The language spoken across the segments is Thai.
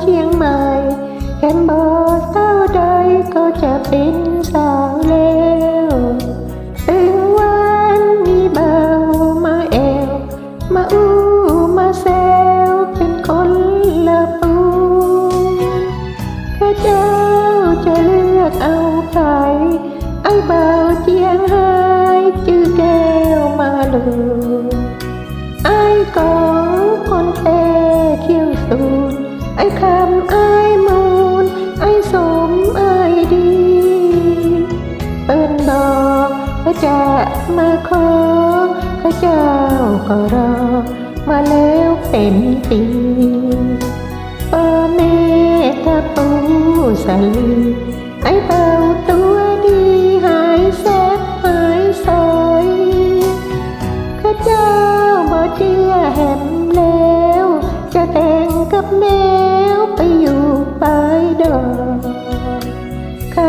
เชียงใหม่แคมบอเต้าใดก็จะเป็นสาวแล้วถึงวันมีเบามาแอว ไอ้คำไอ้มูล ไอ้สมไอ้ดี เปิ้นบอกว่าจะมาขอข้าเจ้าก็รอ มาแล้วเป็นปีเปิเมตาปูสลีไอ้เบาตู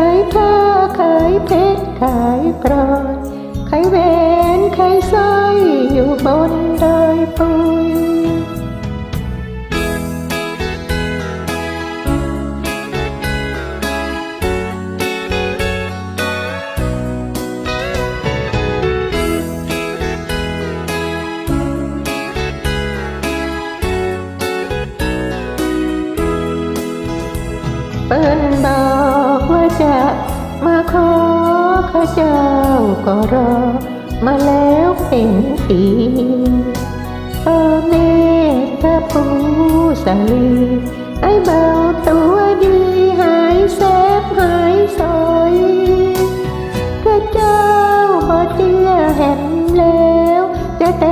ายผ้าขายเพชรขายกรอยขายแหวนขายสร้อยอยู่บนดอยปู ปิ้นบอกว่าจะมาขอข้าเจ้าก็รอ มาแล้วเป็นปีเออเมตตาปูสลีไอ้เบาตัวดีหายแซบหายซอยข้าเจ้าบ่เชื่อแหมแล้วจะแต่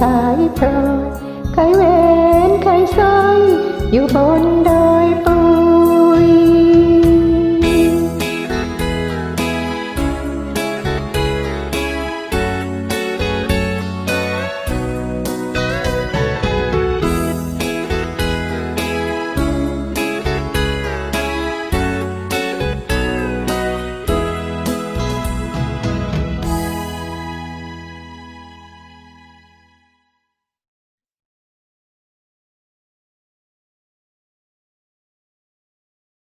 สายโปรยใครเวรใครซ้อยอยู่บนด